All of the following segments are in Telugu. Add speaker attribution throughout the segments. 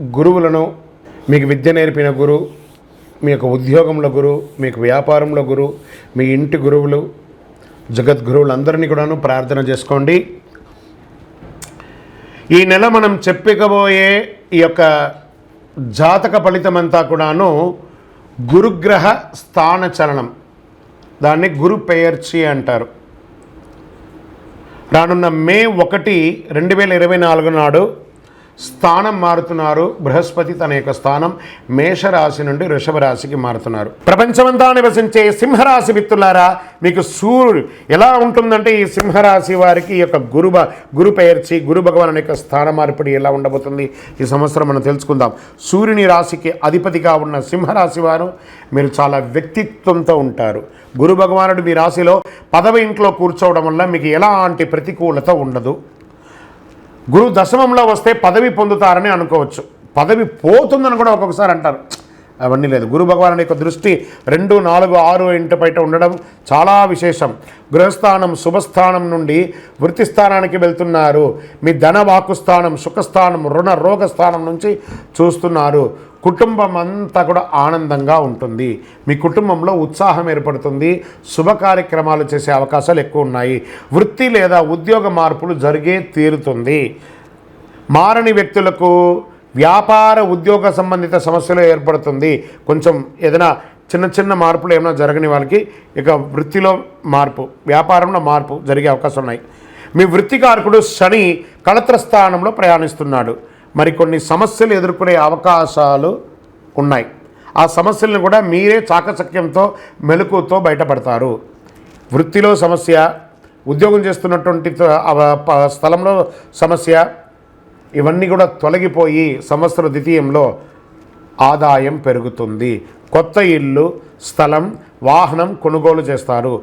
Speaker 1: గురువులను మీకు విద్య నేర్పిన గురు మీ యొక్క ఉద్యోగంలో గురు మీకు వ్యాపారంలో గురు మీ ఇంటి గురువులు జగద్గురువులందరినీ కూడాను ప్రార్థన చేసుకోండి. ఈ నెల మనం చెప్పకబోయే ఈ యొక్క జాతక ఫలితమంతా కూడాను గురుగ్రహ స్థాన చలనం. దాన్ని గురు పెయర్చి అంటారు. రానున్న మే ఒకటి రెండు వేల ఇరవై నాలుగు నాడు స్థానం మారుతున్నారు. బృహస్పతి తన యొక్క స్థానం మేషరాశి నుండి వృషభ రాశికి మారుతున్నారు. ప్రపంచమంతా నివసించే సింహరాశి మిత్రులారా మీకు సూర్యుడు ఎలా ఉంటుందంటే ఈ సింహరాశి వారికి ఈ యొక్క గురు గురు పేర్చి గురు భగవాన్ యొక్క స్థాన మార్పిడి ఎలా ఉండబోతుంది ఈ సంవత్సరం మనం తెలుసుకుందాం. సూర్యుని రాశికి అధిపతిగా ఉన్న సింహరాశి వారు మీరు చాలా వ్యక్తిత్వంతో ఉంటారు. గురు భగవానుడు మీ రాశిలో పదవి ఇంట్లో కూర్చోవడం వల్ల మీకు ఎలాంటి ప్రతికూలత ఉండదు. గురువు దశమంలో వస్తే పదవి పొందుతారని అనుకోవచ్చు. పదవి పోతుందని కూడా ఒక్కొక్కసారి అంటారు. అవన్నీ లేదు. గురు భగవాన్ యొక్క దృష్టి రెండు నాలుగు ఆరు ఇంటి బయట ఉండడం చాలా విశేషం. గృహస్థానం శుభస్థానం నుండి వృత్తిస్థానానికి వెళ్తున్నారు. మీ ధన వాకుస్థానం సుఖస్థానం రుణ రోగస్థానం నుంచి చూస్తున్నారు. కుటుంబం అంతా కూడా ఆనందంగా ఉంటుంది. మీ కుటుంబంలో ఉత్సాహం ఏర్పడుతుంది. శుభ కార్యక్రమాలు చేసే అవకాశాలు ఎక్కువ ఉన్నాయి. వృత్తి లేదా ఉద్యోగ మార్పులు జరిగే తీరుతుంది. మారని వ్యక్తులకు వ్యాపార ఉద్యోగ సంబంధిత సమస్యలు ఏర్పడుతుంది. కొంచెం ఏదైనా చిన్న చిన్న మార్పులు ఏమైనా జరగని వాళ్ళకి ఇక వృత్తిలో మార్పు వ్యాపారంలో మార్పు జరిగే అవకాశం ఉన్నాయి. మీ వృత్తికారకుడు శని కళత్ర స్థానంలో ప్రయాణిస్తున్నాడు. మరికొన్ని సమస్యలు ఎదుర్కొనే అవకాశాలు ఉన్నాయి. ఆ సమస్యలను కూడా మీరే చాకచక్యంతో మెలకుతో బయటపడతారు. వృత్తిలో సమస్య ఉద్యోగం చేస్తున్నటువంటి ప- స్థలంలో సమస్య ఇవన్నీ కూడా తొలగిపోయి సంవత్సర ద్వితీయంలో ఆదాయం పెరుగుతుంది. కొత్త ఇల్లు స్థలం వాహనం కొనుగోలు చేస్తారు.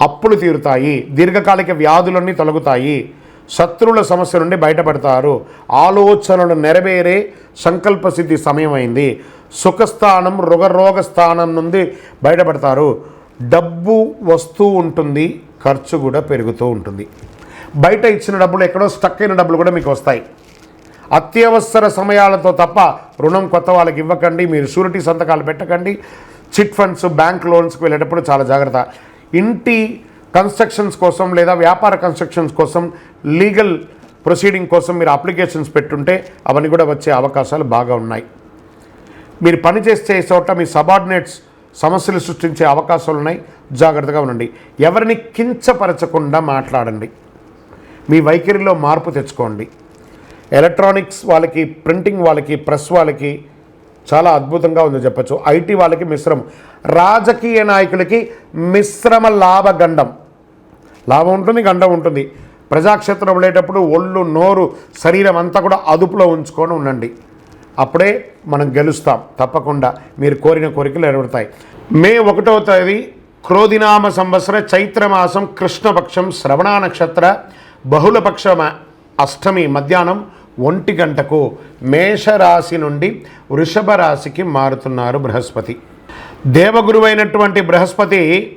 Speaker 1: అప్పులు తీరుతాయి. దీర్ఘకాలిక వ్యాధులన్నీ తొలగుతాయి. శత్రువుల సమస్య నుండి బయటపడతారు. ఆలోచనలు నెరవేరే సంకల్ప సిద్ధి సుఖస్థానం రుగరోగ స్థానం నుండి బయటపడతారు. డబ్బు వస్తూ ఉంటుంది ఖర్చు కూడా పెరుగుతూ ఉంటుంది. బయట ఇచ్చిన డబ్బులు ఎక్కడో స్టక్ అయిన డబ్బులు కూడా మీకు వస్తాయి. అత్యవసర సమయాలతో తప్ప రుణం కొత్త వాళ్ళకి ఇవ్వకండి మీరు షూరిటీ సంతకాలు పెట్టకండి. చిట్ ఫండ్స్ బ్యాంక్ లోన్స్కి వెళ్ళేటప్పుడు చాలా జాగ్రత్త. ఇంటి కన్స్ట్రక్షన్స్ కోసం లేదా వ్యాపార కన్స్ట్రక్షన్స్ కోసం లీగల్ ప్రొసీడింగ్ కోసం మీరు అప్లికేషన్స్ పెట్టుంటే అవన్నీ కూడా వచ్చే అవకాశాలు బాగా ఉన్నాయి. మీరు పనిచేసే చోట మీ సబార్డినేట్స్ సమస్యలు సృష్టించే అవకాశాలు ఉన్నాయి. జాగ్రత్తగా ఉండండి. ఎవరిని కించపరచకుండా మాట్లాడండి. మీ వైఖరిలో మార్పు తెచ్చుకోండి. ఎలక్ట్రానిక్స్ వాళ్ళకి ప్రింటింగ్ వాళ్ళకి ప్రెస్ వాళ్ళకి చాలా అద్భుతంగా ఉంది చెప్పచ్చు. ఐటీ వాళ్ళకి మిశ్రమం. రాజకీయ నాయకులకి మిశ్రమ లాభగండం. లాభం ఉంటుంది గండం ఉంటుంది. ప్రజాక్షేత్రం ఉండేటప్పుడు ఒళ్ళు నోరు శరీరం అంతా కూడా అదుపులో ఉంచుకొని ఉండండి. అప్పుడే మనం గెలుస్తాం. తప్పకుండా మీరు కోరిన కోరికలు నెరవేరుతాయి. మే ఒకటవ తేదీ క్రోధినామ సంవత్సర చైత్రమాసం కృష్ణపక్షం శ్రవణ నక్షత్ర బహుళపక్ష అష్టమి మధ్యాహ్నం ఒంటి గంటకు మేషరాశి నుండి వృషభ రాశికి మారుతున్నారు బృహస్పతి. దేవగురువైనటువంటి బృహస్పతి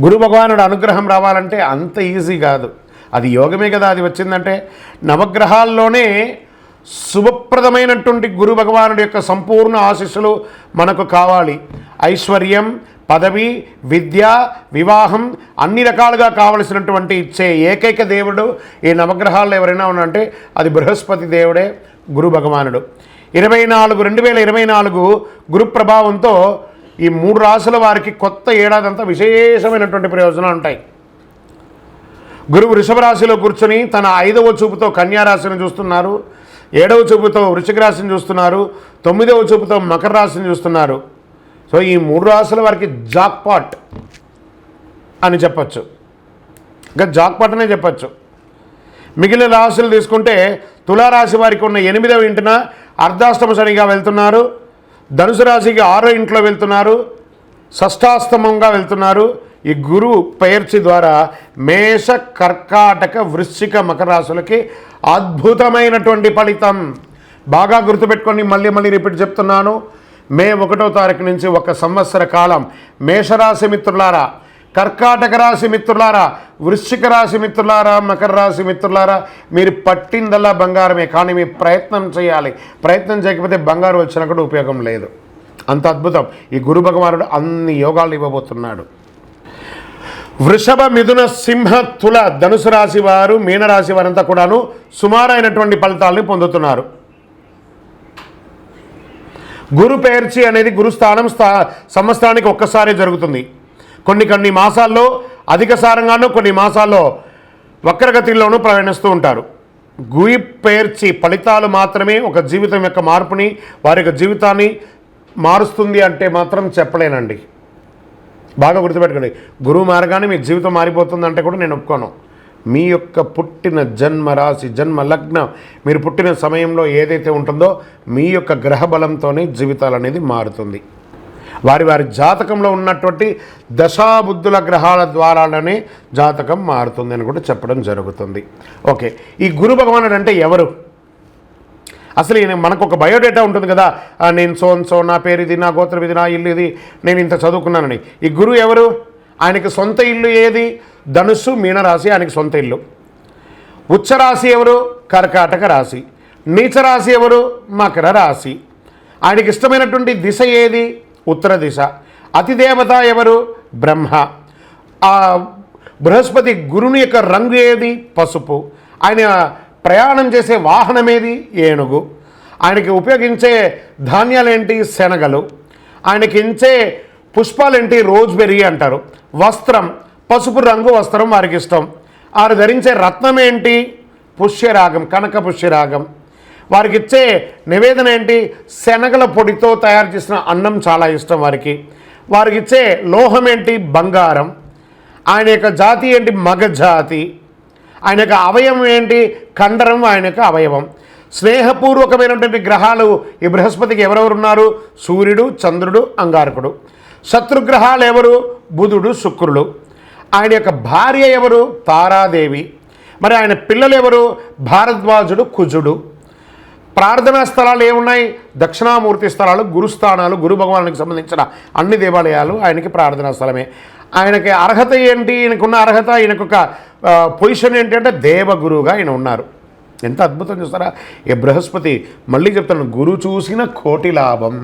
Speaker 1: గురు భగవానుడు అనుగ్రహం రావాలంటే అంత ఈజీ కాదు. అది యోగమే కదా అది వచ్చిందంటే నవగ్రహాల్లోనే శుభప్రదమైనటువంటి గురు భగవానుడి యొక్క సంపూర్ణ ఆశీస్సులు మనకు కావాలి. ఐశ్వర్యం పదవి విద్య వివాహం అన్ని రకాలుగా కావలసినటువంటి ఇచ్చే ఏకైక దేవుడు ఈ నవగ్రహాల్లో ఎవరైనా ఉన్నంటే అది బృహస్పతి దేవుడే గురు భగవానుడు. ఇరవై నాలుగు రెండు వేల ఇరవై నాలుగు గురు ప్రభావంతో ఈ మూడు రాసుల వారికి కొత్త ఏడాది అంతా విశేషమైనటువంటి ప్రయోజనాలు ఉంటాయి. గురువు వృషభ రాశిలో కూర్చొని తన ఐదవ చూపుతో కన్యారాశిని చూస్తున్నారు ఏడవ చూపుతో వృషిక రాశిని చూస్తున్నారు తొమ్మిదవ చూపుతో మకర రాశిని చూస్తున్నారు. సో ఈ మూడు రాశుల వారికి జాక్పాట్ అని చెప్పచ్చు. ఇంకా జాక్పాట్ అనే చెప్పచ్చు. మిగిలిన రాశులు తీసుకుంటే తులారాశి వారికి ఉన్న ఎనిమిదవ ఇంటిన అర్ధాష్టమ శనిగా వెళ్తున్నారు. ధనుసు రాశికి ఆరో ఇంట్లో వెళ్తున్నారు షష్టాస్తమంగా వెళ్తున్నారు. ఈ గురు పెయర్చి ద్వారా మేష కర్కాటక వృశ్చిక మకర రాశులకి అద్భుతమైనటువంటి ఫలితం. బాగా గుర్తుపెట్టుకొని మళ్ళీ మళ్ళీ రిపీట్ చెప్తున్నాను. మే ఒకటో తారీఖు నుంచి ఒక సంవత్సర కాలం మేషరాశి మిత్రులారా కర్కాటక రాశి మిత్రులారా వృశ్చిక రాశి మిత్రులారా మకర రాశి మిత్రులారా మీరు పట్టిందల్లా బంగారమే కానీ మీ ప్రయత్నం చేయాలి. ప్రయత్నం చేయకపోతే బంగారు వచ్చినప్పుడు కూడా ఉపయోగం లేదు. అంత అద్భుతం. ఈ గురు భగవానుడు అన్ని యోగాలు ఇవ్వబోతున్నాడు. వృషభ మిథున సింహ తుల ధనుసు రాశి వారు మీనరాశి వారంతా కూడాను సుమారైనటువంటి ఫలితాలని పొందుతున్నారు. గురు పేర్చి అనేది గురుస్థానం స్థా సంవత్సరానికి ఒక్కసారి జరుగుతుంది. కొన్ని కొన్ని మాసాల్లో అధిక సారంగానూ కొన్ని మాసాల్లో వక్రగతిలోనూ ప్రయాణిస్తూ ఉంటారు. గుయి పేర్చి ఫలితాలు మాత్రమే ఒక జీవితం యొక్క మార్పుని వారి యొక్క జీవితాన్ని మారుస్తుంది అంటే మాత్రం చెప్పలేనండి. బాగా గుర్తుపెట్టుకోండి. గురువు మారగానే మీ జీవితం మారిపోతుందంటే కూడా నేను ఒప్పుకోను. మీ యొక్క పుట్టిన జన్మ రాశి జన్మ లగ్నం మీరు పుట్టిన సమయంలో ఏదైతే ఉంటుందో మీ యొక్క గ్రహ బలంతోనే జీవితాలు అనేది మారుతుంది. వారి వారి జాతకంలో ఉన్నటువంటి దశాబుద్ధుల గ్రహాల ద్వారానే జాతకం మారుతుంది అని కూడా చెప్పడం జరుగుతుంది. ఓకే ఈ గురు భగవానుడు అంటే ఎవరు? అసలు ఈయన మనకు ఒక బయోడేటా ఉంటుంది కదా నేను సోన్ సో నా పేరు ఇది నా గోత్రం ఇది నా ఇల్లు ఇది నేను ఇంత చదువుకున్నానని. ఈ గురువు ఎవరు? ఆయనకి సొంత ఇల్లు ఏది? ధనుస్సు మీనరాశి ఆయనకి సొంత ఇల్లు. ఉచ్చరాశి ఎవరు? కర్కాటక రాశి. నీచరాశి ఎవరు? మకర రాశి. ఆయనకి ఇష్టమైనటువంటి దిశ ఏది? ఉత్తర దిశ. అతిదేవత ఎవరు? బ్రహ్మ. ఆ బృహస్పతి గురుని యొక్క రంగు ఏది? పసుపు. ఆయన ప్రయాణం చేసే వాహనం ఏది? ఏనుగు. ఆయనకి ఉపయోగించే ధాన్యాలేంటి? శనగలు. ఆయనకి ఇచ్చే పుష్పాలేంటి? రోజ్బెర్రీ అంటారు. వస్త్రం. పసుపు రంగు వస్త్రం వారికి ఇష్టం. వారు ధరించే రత్నం ఏంటి? పుష్యరాగం కనక పుష్యరాగం వారికి ఇచ్చే నివేదన ఏంటి? శనగల పొడితో తయారు చేసిన అన్నం చాలా ఇష్టం వారికి. వారికి ఇచ్చే లోహం ఏంటి? బంగారం. ఆయన యొక్క జాతి ఏంటి? మగ జాతి. ఆయన యొక్క అవయవం ఏంటి? కండరం ఆయన యొక్క అవయవం. స్నేహపూర్వకమైనటువంటి గ్రహాలు ఈ బృహస్పతికి ఎవరెవరు ఉన్నారు సూర్యుడు చంద్రుడు అంగారకుడు. శత్రుగ్రహాలు ఎవరు? బుధుడు శుక్రుడు. ఆయన యొక్క భార్య ఎవరు? తారాదేవి. మరి ఆయన పిల్లలు ఎవరు? భారద్వాజుడు కుజుడు. ప్రార్థనా స్థలాలు ఏమున్నాయి? దక్షిణామూర్తి స్థలాలు గురుస్థానాలు గురు భగవానికి సంబంధించిన అన్ని దేవాలయాలు ఆయనకి ప్రార్థనా స్థలమే. ఆయనకి అర్హత ఏంటి? ఈయనకున్న అర్హత ఈయనకు ఒక పొజిషన్ ఏంటి అంటే దేవగురువుగా ఆయన ఉన్నారు. ఎంత అద్భుతం చూస్తారా? ఈ బృహస్పతి మళ్ళీ చెప్తాను గురు చూసిన కోటి లాభం.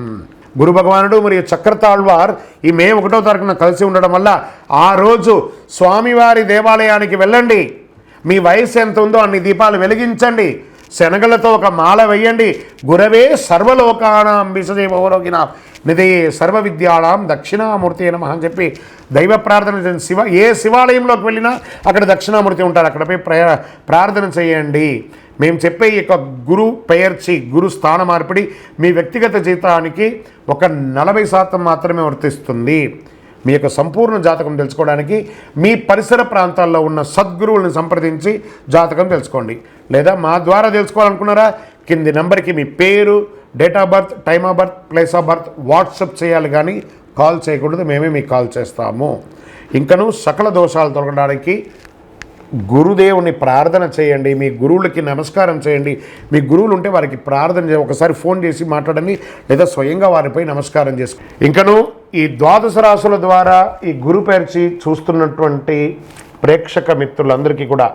Speaker 1: గురు భగవానుడు మరియు చక్రతాళ్వార్ ఈ మే ఒకటో తారీఖున కలిసి ఉండడం వల్ల ఆ రోజు స్వామివారి దేవాలయానికి వెళ్ళండి. మీ వయసు ఎంత ఉందో అన్ని దీపాలు వెలిగించండి. శనగలతో ఒక మాల వేయండి. గురవే సర్వలోకానాం విసదేవరోగిన నిధే సర్వ విద్యాళాం దక్షిణామూర్తి నమ అని చెప్పి దైవ ప్రార్థన చేయండి. శివ ఏ శివాలయంలోకి వెళ్ళినా అక్కడ దక్షిణామూర్తి ఉంటారు అక్కడ ప్రయ ప్రార్థన చేయండి. మేము చెప్పే ఈ యొక్క గురు పెయర్చి గురు స్థాన మార్పిడి మీ వ్యక్తిగత జీవితానికి ఒక నలభై శాతం మాత్రమే వర్తిస్తుంది. మీ యొక్క సంపూర్ణ జాతకం తెలుసుకోవడానికి మీ పరిసర ప్రాంతాల్లో ఉన్న సద్గురువులను సంప్రదించి జాతకం తెలుసుకోండి. లేదా మా ద్వారా తెలుసుకోవాలనుకున్నారా? కింది నెంబర్కి మీ పేరు date of birth time of birth place of birth WhatsApp చేయాలి కానీ కాల్ చేయకూడదు మేమే మీకు కాల్ చేస్తాము. ఇంకను సకల దోషాలు తొలగడానికి గురుదేవుని ప్రార్థన చేయండి మీ గురువులకి నమస్కారం చేయండి. మీ గురువులు ఉంటే వారికి ప్రార్థన చేయ ఒకసారి ఫోన్ చేసి మాట్లాడండి లేదా స్వయంగా వారిపై నమస్కారం చేసు. ఇంకను ఈ ద్వాదశ రాశుల ద్వారా ఈ గురు పేర్చి చూస్తున్నటువంటి ప్రేక్షక మిత్రులందరికీ కూడా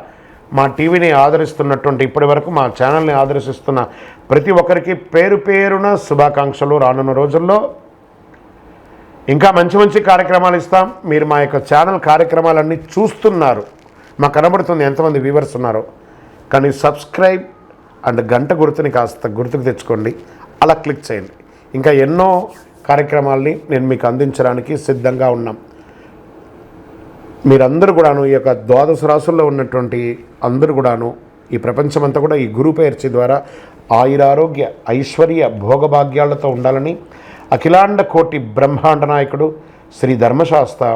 Speaker 1: మా టీవీని ఆదరిస్తున్నటువంటి ఇప్పటి వరకు మా ఛానల్ని ఆదర్శిస్తున్న ప్రతి ఒక్కరికి పేరు పేరున శుభాకాంక్షలు రానున్న రోజుల్లో. ఇంకా మంచి మంచి కార్యక్రమాలు ఇస్తాం. మీరు మా యొక్క ఛానల్ కార్యక్రమాలన్నీ చూస్తున్నారు. మాకు కనబడుతుంది ఎంతమంది వ్యూవర్స్ ఉన్నారో. కానీ సబ్స్క్రైబ్ అండ్ గంట గుర్తుని కాస్త గుర్తుకు తెచ్చుకోండి. అలా క్లిక్ చేయండి. ఇంకా ఎన్నో కార్యక్రమాల్ని నేను మీకు అందించడానికి సిద్ధంగా ఉన్నాం. మీరందరూ కూడాను ఈ యొక్క ద్వాదశ రాసుల్లో ఉన్నటువంటి అందరూ కూడాను ఈ ప్రపంచమంతా కూడా ఈ గురు పేర్చి ద్వారా ఆయురారోగ్య ఐశ్వర్య భోగభాగ్యాలతో ఉండాలని అఖిలాండ కోటి బ్రహ్మాండ నాయకుడు శ్రీ ధర్మశాస్త్ర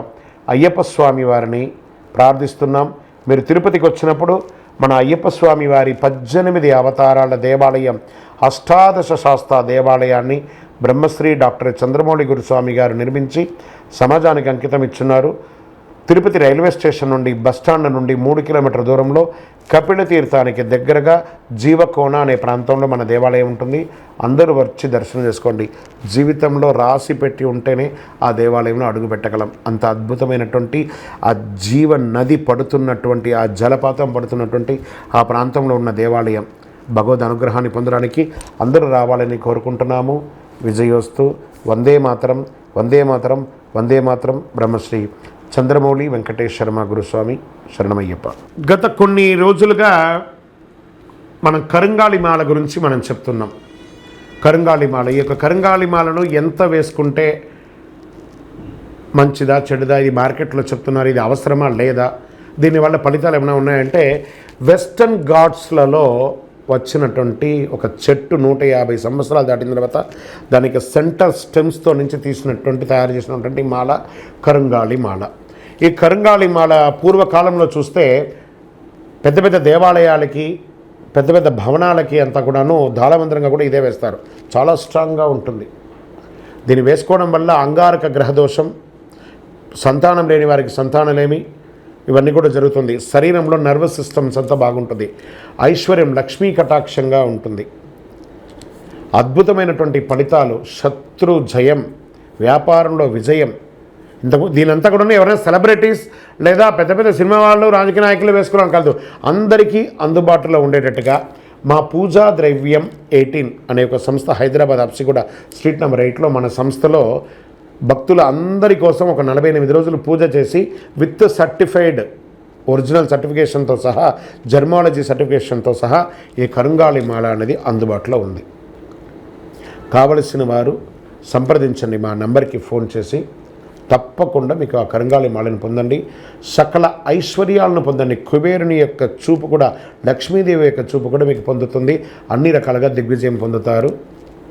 Speaker 1: అయ్యప్ప స్వామి వారిని ప్రార్థిస్తున్నాం. మీరు తిరుపతికి వచ్చినప్పుడు మన అయ్యప్ప స్వామి వారి పద్దెనిమిది అవతారాల దేవాలయం అష్టాదశ శాస్త్ర దేవాలయాన్ని బ్రహ్మశ్రీ డాక్టర్ చంద్రమౌళి గురుస్వామి గారు నిర్మించి సమాజానికి అంకితం ఇచ్చున్నారు. తిరుపతి రైల్వే స్టేషన్ నుండి బస్టాండ్ నుండి మూడు కిలోమీటర్ దూరంలో కపిల తీర్థానికి దగ్గరగా జీవకోణ అనే ప్రాంతంలో మన దేవాలయం ఉంటుంది. అందరూ వచ్చి దర్శనం చేసుకోండి. జీవితంలో రాసి పెట్టి ఉంటేనే ఆ దేవాలయంలో అడుగు పెట్టగలం అంత అద్భుతమైనటువంటి ఆ జీవ నది పడుతున్నటువంటి ఆ జలపాతం పడుతున్నటువంటి ఆ ప్రాంతంలో ఉన్న దేవాలయం. భగవద్ అనుగ్రహాన్ని పొందడానికి అందరూ రావాలని కోరుకుంటున్నాము. విజయోస్తు. వందే మాతరం. వందే మాతరం. వందే మాతరం. బ్రహ్మశ్రీ. చంద్రమౌళి వెంకటేష్ శర్మ గురుస్వామి శరణమయ్యప్ప. గత కొన్ని రోజులుగా మనం కరంగాళిమాల గురించి మనం చెప్తున్నాం. కరంగాళిమాల ఈ యొక్క కరంగాళిమాలను ఎంత వేసుకుంటే మంచిదా చెడుదా ఇది మార్కెట్లో చెప్తున్నారు ఇది అవసరమా లేదా దీనివల్ల ఫలితాలు ఏమైనా ఉన్నాయంటే వెస్టర్న్ ఘాట్స్లలో వచ్చినటువంటి ఒక చెట్టు నూట యాభై సంవత్సరాలు దాటిన తర్వాత దానికి సెంటర్ స్టెమ్స్తో నుంచి తీసినటువంటి తయారు చేసినటువంటి మాల కరంగాళి మాల. ఈ కరుంగాళి మాల పూర్వకాలంలో చూస్తే పెద్ద పెద్ద దేవాలయాలకి పెద్ద పెద్ద భవనాలకి అంతా కూడాను దాళమంత్రంగా కూడా ఇదే వేస్తారు. చాలా స్ట్రాంగ్గా ఉంటుంది. దీన్ని వేసుకోవడం వల్ల అంగారక గ్రహదోషం సంతానం లేని వారికి సంతానలేమి ఇవన్నీ కూడా జరుగుతుంది. శరీరంలో నర్వస్ సిస్టమ్స్ అంతా బాగుంటుంది. ఐశ్వర్యం లక్ష్మీ కటాక్షంగా ఉంటుంది. అద్భుతమైనటువంటి ఫలితాలు. శత్రు జయం వ్యాపారంలో విజయం ఇంతకు దీనంతా కూడా ఎవరైనా సెలబ్రిటీస్ లేదా పెద్ద పెద్ద సినిమా వాళ్ళు రాజకీయ నాయకులు వేసుకోవడం కాదు. అందరికీ అందుబాటులో ఉండేటట్టుగా మా పూజా ద్రవ్యం ఎయిటీన్ అనే ఒక సంస్థ హైదరాబాద్ అప్సిగూడ స్ట్రీట్ నెంబర్ ఎయిట్లో మన సంస్థలో భక్తుల అందరి కోసం ఒక నలభై ఎనిమిది రోజులు పూజ చేసి విత్ సర్టిఫైడ్ ఒరిజినల్ సర్టిఫికేషన్తో సహా జర్మాలజీ సర్టిఫికేషన్తో సహా ఈ కరుంగాళి మాల అనేది అందుబాటులో ఉంది. కావలసిన వారు సంప్రదించండి. మా నంబర్కి ఫోన్ చేసి తప్పకుండా మీకు ఆ కరంగాళి మాలను పొందండి. సకల ఐశ్వర్యాలను పొందండి. కుబేరుని యొక్క చూపు కూడా లక్ష్మీదేవి యొక్క చూపు కూడా మీకు పొందుతుంది. అన్ని రకాలుగా దిగ్విజయం పొందుతారు.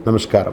Speaker 1: నమస్కారం.